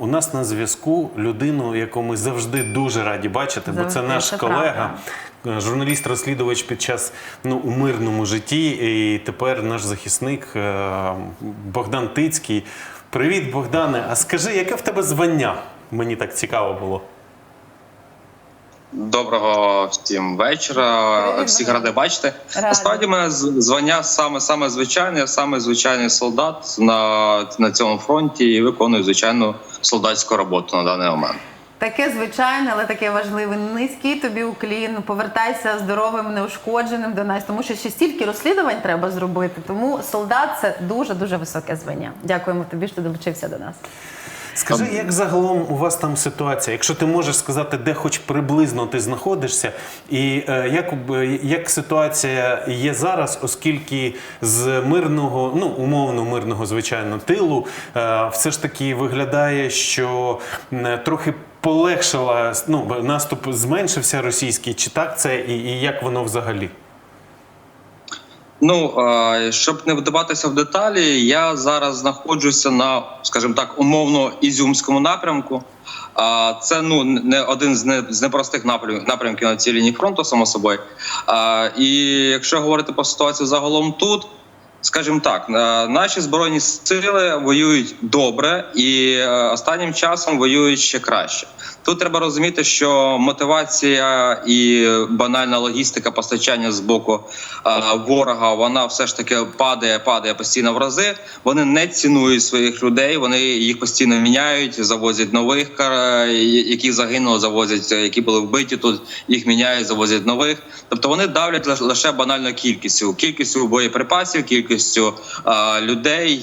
У нас на зв'язку людину, яку ми завжди дуже раді бачити, бо це наш колега, е, журналіст-розслідувач під час ну у мирному житті. І тепер наш захисник е, Богдан Тицький. Привіт, Богдане. А скажи, яке в тебе звання? Мені так цікаво було. Доброго всім вечора. Всіх Богдан. бачити. Насправді мене звання саме саме звичайне, я саме звичайний солдат на, на цьому фронті і виконую звичайну солдатську роботу на даний момент. Таке звичайне, але таке важливе. Низький тобі уклін. Повертайся здоровим, неушкодженим до нас, тому що ще стільки розслідувань треба зробити. Тому солдат це дуже дуже високе звання. Дякуємо тобі, що долучився до нас. Скажи, як загалом у вас там ситуація? Якщо ти можеш сказати, де хоч приблизно ти знаходишся, і е, як, б- як ситуація є зараз, оскільки з мирного, ну умовно мирного, звичайно, тилу, е, все ж таки виглядає, що м, трохи полегшила ну, наступ зменшився російський, чи так це, і, і як воно взагалі? Ну щоб не вдаватися в деталі, я зараз знаходжуся на, скажімо так, умовно ізюмському напрямку. Це ну не один з не з непростих напрям- напрямків на цій лінії фронту, само собою. І якщо говорити про ситуацію загалом тут. Скажімо так, наші збройні сили воюють добре і е, останнім часом воюють ще краще. Тут треба розуміти, що мотивація і банальна логістика постачання з боку е, ворога вона все ж таки падає, падає постійно в рази. Вони не цінують своїх людей. Вони їх постійно міняють, завозять нових, які загинули, завозять, які були вбиті. Тут їх міняють, завозять нових. Тобто вони давлять лише- банально кількістю, кількістю боєприпасів, кількістю е, людей,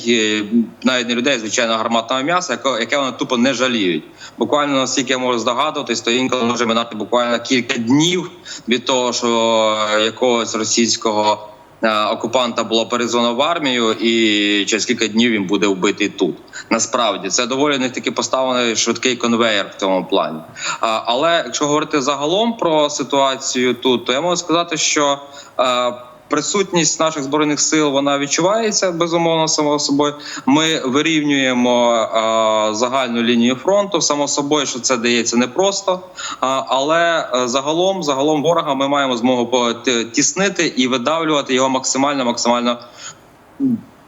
навіть не людей, звичайно, гарматного м'яса, яке вони тупо не жаліють. Буквально наскільки я можу здогадуватись, то інколи може минати буквально кілька днів від того, що якогось російського. е, Окупанта було перезвано в армію, і через кілька днів він буде вбитий тут. Насправді це доволі не таки поставлений швидкий конвейер в цьому плані. Але якщо говорити загалом про ситуацію тут, то я можу сказати, що е, присутність наших збройних сил вона відчувається безумовно само собою. Ми вирівнюємо а, загальну лінію фронту. Само собою, що це дається непросто, а, але а, загалом, загалом ворога ми маємо змогу потіснити і видавлювати його максимально, максимально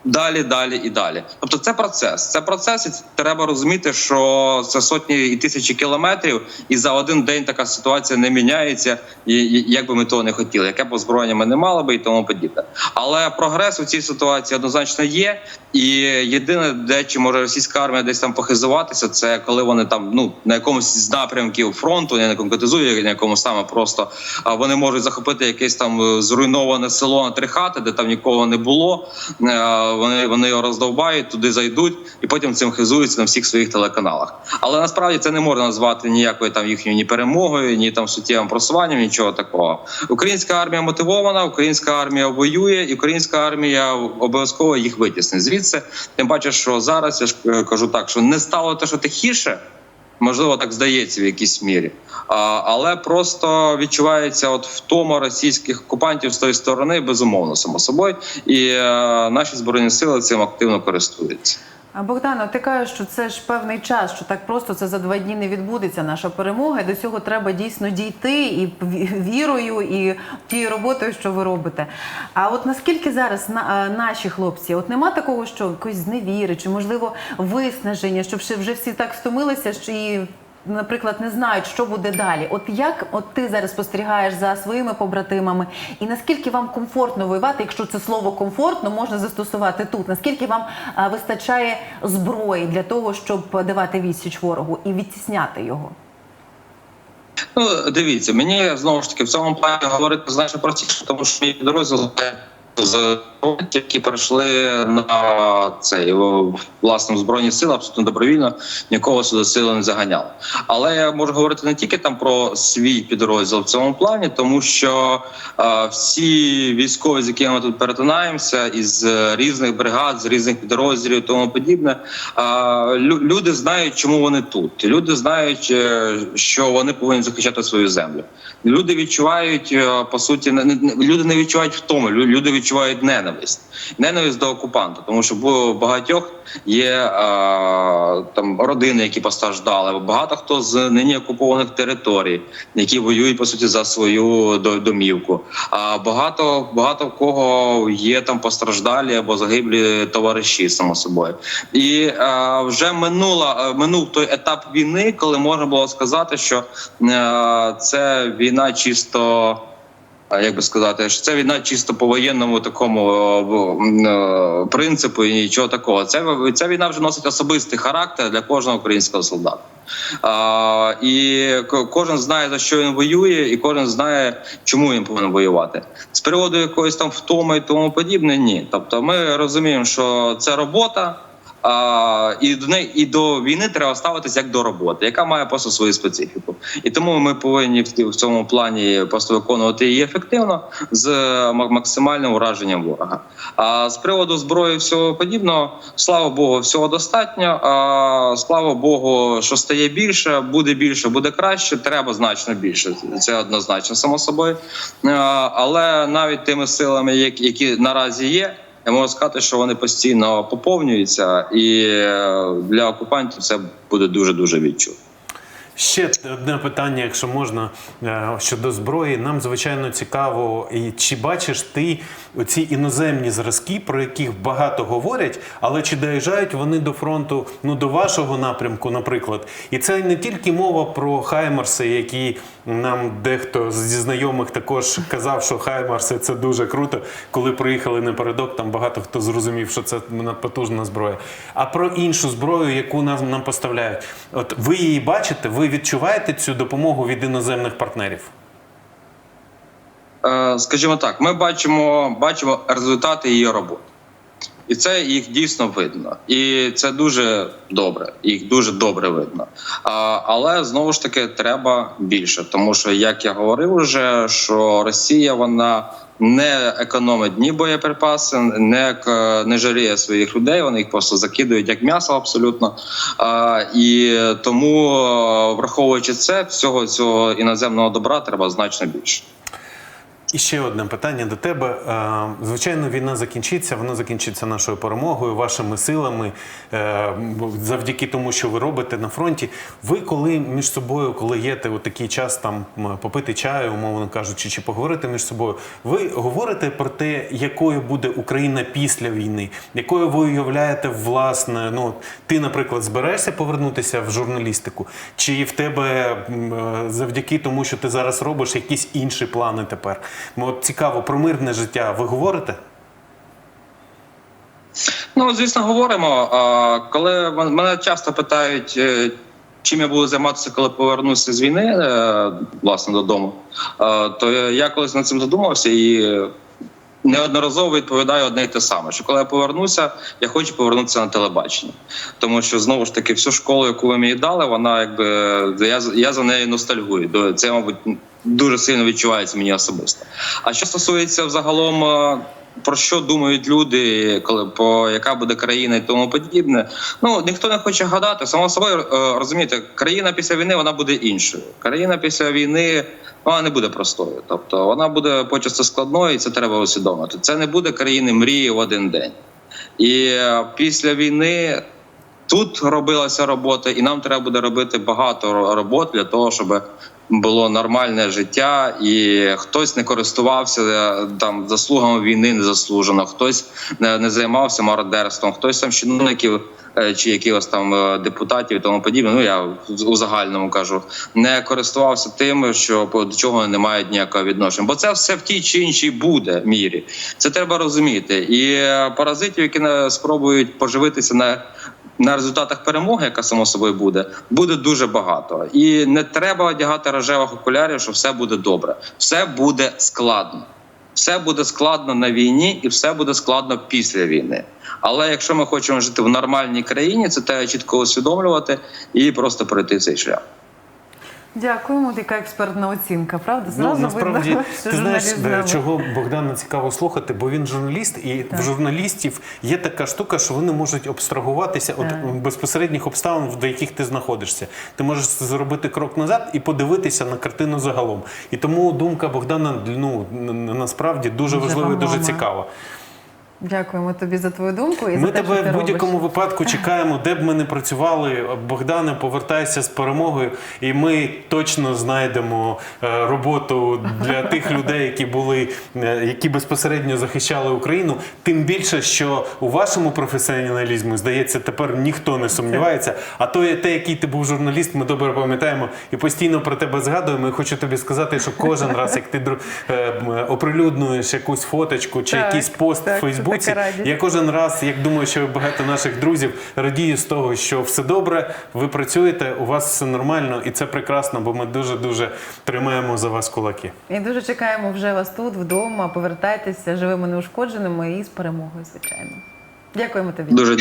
Далі, далі і далі. Тобто, це процес. Це процес, і треба розуміти, що це сотні і тисячі кілометрів, і за один день така ситуація не міняється, і, і- як би ми того не хотіли, яке б озброєння ми не мали би і тому подібне. Але прогрес у цій ситуації однозначно є. І єдине, де чи може російська армія десь там похизуватися, це коли вони там ну на якомусь з напрямків фронту, я не конкретизую, на якому саме просто вони можуть захопити якесь там е, зруйноване село на три хати, де там нікого не було. Вони вони його роздовбають, туди зайдуть, і потім цим хизуються на всіх своїх телеканалах. Але насправді це не можна назвати ніякою там їхньою ні перемогою, ні там суттєвим просуванням, нічого такого. Українська армія мотивована, українська армія воює, і українська армія обов'язково їх витіснить звідси. Тим паче, що зараз я ж е, кажу так, що не стало те, що тихіше. Можливо, так здається в якійсь мірі, але просто відчувається от втома російських окупантів з тої сторони, безумовно, само собою, і е, наші збройні сили цим активно користуються. А Богдано, ти кажеш, що це ж певний час, що так просто це за два дні не відбудеться наша перемога. До цього треба дійсно дійти і вірою, і тією роботою, що ви робите. А от наскільки зараз на, а, наші хлопці, от нема такого, що якоїсь зневіри, чи можливо виснаження, щоб вже всі так стомилися, що і. Наприклад, не знають, що буде далі. От як от ти зараз спостерігаєш за своїми побратимами, і наскільки вам комфортно воювати, якщо це слово комфортно можна застосувати тут? Наскільки вам а, вистачає зброї для того, щоб давати відсіч ворогу і відтісняти його? Ну, дивіться, мені знову ж таки в цьому плані говорити значно простіше, тому що мій підрозділ з які перейшли на цей власне збройні сили абсолютно добровільно, нікого сюди сили не заганяли. Але я можу говорити не тільки там про свій підрозділ в цьому плані, тому що е, всі військові, з якими ми тут перетинаємося, із різних бригад, з різних підрозділів, тому подібне, е, люди знають, чому вони тут. Люди знають, е, що вони повинні захищати свою землю. Люди відчувають е, по суті, не- люди не відчувають втоми. лю- Люди відчувають відчувають ненависть, ненависть до окупанта, тому що багатьох є е, там родини, які постраждали. Багато хто з нині окупованих територій, які воюють по суті за свою домівку. А багато багато кого є там постраждалі або загиблі товариші само собою. І е, вже минула е, минув той етап війни, коли можна було сказати, що е, це війна чисто. Як би сказати, що це війна чисто по воєнному такому е, е, принципу і нічого такого. Це ця війна вже носить особистий характер для кожного українського солдата. А, і кожен знає за що він воює, і кожен знає, чому він повинен воювати. З приводу якоїсь там втоми і тому подібне, ні. Тобто, ми розуміємо, що це робота. А, і до неї і до війни треба ставитися як до роботи, яка має просто свою специфіку. І тому ми повинні в, цьому плані просто виконувати її ефективно з ма- максимальним ураженням ворога. А з приводу зброї всього подібного, слава Богу, всього достатньо. А, слава Богу, що стає більше, буде більше, буде краще. Треба значно більше. Це однозначно само собою. А, але навіть тими силами, які наразі є. Я можу сказати, що вони постійно поповнюються, і е, для окупантів це буде дуже дуже відчутно. Ще одне питання, якщо можна, е, щодо зброї. Нам звичайно цікаво, і чи бачиш ти оці іноземні зразки, про яких багато говорять, але чи доїжджають вони до фронту, ну до вашого напрямку, наприклад? І це не тільки мова про хаймарси, які нам дехто зі знайомих також казав, що хаймарси це дуже круто. Коли приїхали напередок, там багато хто зрозумів, що це надпотужна зброя. А про іншу зброю, яку нам, нам поставляють, от ви її бачите, ви відчуваєте цю допомогу від іноземних партнерів? Е, Скажімо так, ми бачимо, бачимо результати її роботи. І це їх дійсно видно, і це дуже добре. Їх дуже добре видно. А, але знову ж таки треба більше, тому що як я говорив уже, що Росія вона не економить ні боєприпаси, не не жаліє своїх людей. Вони їх просто закидують як м'ясо абсолютно. А, і тому, враховуючи це, всього цього іноземного добра треба значно більше. І ще одне питання до тебе. Е, Звичайно, війна закінчиться. Вона закінчиться нашою перемогою, вашими силами, е, завдяки тому, що ви робите на фронті. Ви коли між собою, коли у такий час там попити чаю, умовно кажучи, чи поговорити між собою, ви говорите про те, якою буде Україна після війни, якою ви уявляєте власне. Ну ти, наприклад, збираєшся повернутися в журналістику, чи в тебе е, завдяки тому, що ти зараз робиш, якісь інші плани тепер? От цікаво, про мирне життя ви говорите? Ну, звісно, говоримо. Коли мене часто питають, е, чим я буду займатися, коли повернуся з війни, е, власне, додому, то я колись над цим задумався і неодноразово відповідаю одне й те саме: що коли я повернуся, я хочу повернутися на телебачення. Тому що знову ж таки, всю школу, яку ви мені дали, вона якби я, я за нею ностальгую. Це, мабуть, дуже сильно відчувається мені особисто. А що стосується взагалом. е, Про що думають люди, коли по яка буде країна і тому подібне? Ну ніхто не хоче гадати. Само собою е, розумієте, країна після війни вона буде іншою. Країна після війни вона не буде простою. Тобто вона буде почасти складною, і це треба усвідомити. Це не буде країни мрії в один день. І е, після війни тут робилася робота, і нам треба буде робити багато ро- робот для того, щоб було нормальне життя, і хтось не користувався е, там заслугами війни незаслужено, хтось не, не займався мародерством, хтось там чиновників е, чи якихось там е, депутатів і тому подібне. Ну я у загальному кажу, не користувався тим, що до чого не мають ніякого відношення. Бо це все в тій чи іншій буде мірі. Це треба розуміти. І е, паразитів, які спробують поживитися на на результатах перемоги, яка само собою буде, буде дуже багато, і не треба одягати рожевих окулярів, що все буде добре. Все буде складно. Все буде складно на війні, і все буде складно після війни. Але якщо ми хочемо жити в нормальній країні, це треба чітко усвідомлювати і просто пройти цей шлях. Дякуємо. Яка експертна оцінка, правда? Ну, насправді, видно, що ти знаєш, е, чого Богдана цікаво слухати, бо він журналіст, і в журналістів є така штука, що вони можуть абстрагуватися від безпосередніх обставин, до яких ти знаходишся. Ти можеш зробити крок назад і подивитися на картину загалом. І тому думка Богдана ну, насправді дуже, Дуже важлива і дуже цікава. Дякуємо тобі за твою думку і Ми за те, тебе що ти в будь-якому робиш. випадку чекаємо, де б ми не працювали. Богдане, повертайся з перемогою, і ми точно знайдемо е, роботу для тих людей, які були, е, які безпосередньо захищали Україну. Тим більше, що у вашому професіоналізмі, здається, тепер ніхто не сумнівається. А то те, який ти був журналіст, ми добре пам'ятаємо і постійно про тебе згадуємо. І хочу тобі сказати, що кожен раз, як ти е, якусь фоточку чи Так, якийсь пост в це Фейсбуці, я кожен раз, як думаю, що багато наших друзів радію з того, що все добре, ви працюєте, у вас все нормально, і це прекрасно, бо ми дуже дуже тримаємо за вас кулаки. І дуже чекаємо вже вас тут, вдома. Повертайтеся живими неушкодженими і з перемогою, звичайно. Дякуємо тобі. Дуже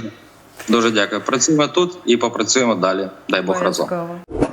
дуже дякую. Працюємо тут і попрацюємо далі. Дай Бог разом. Обов'язково.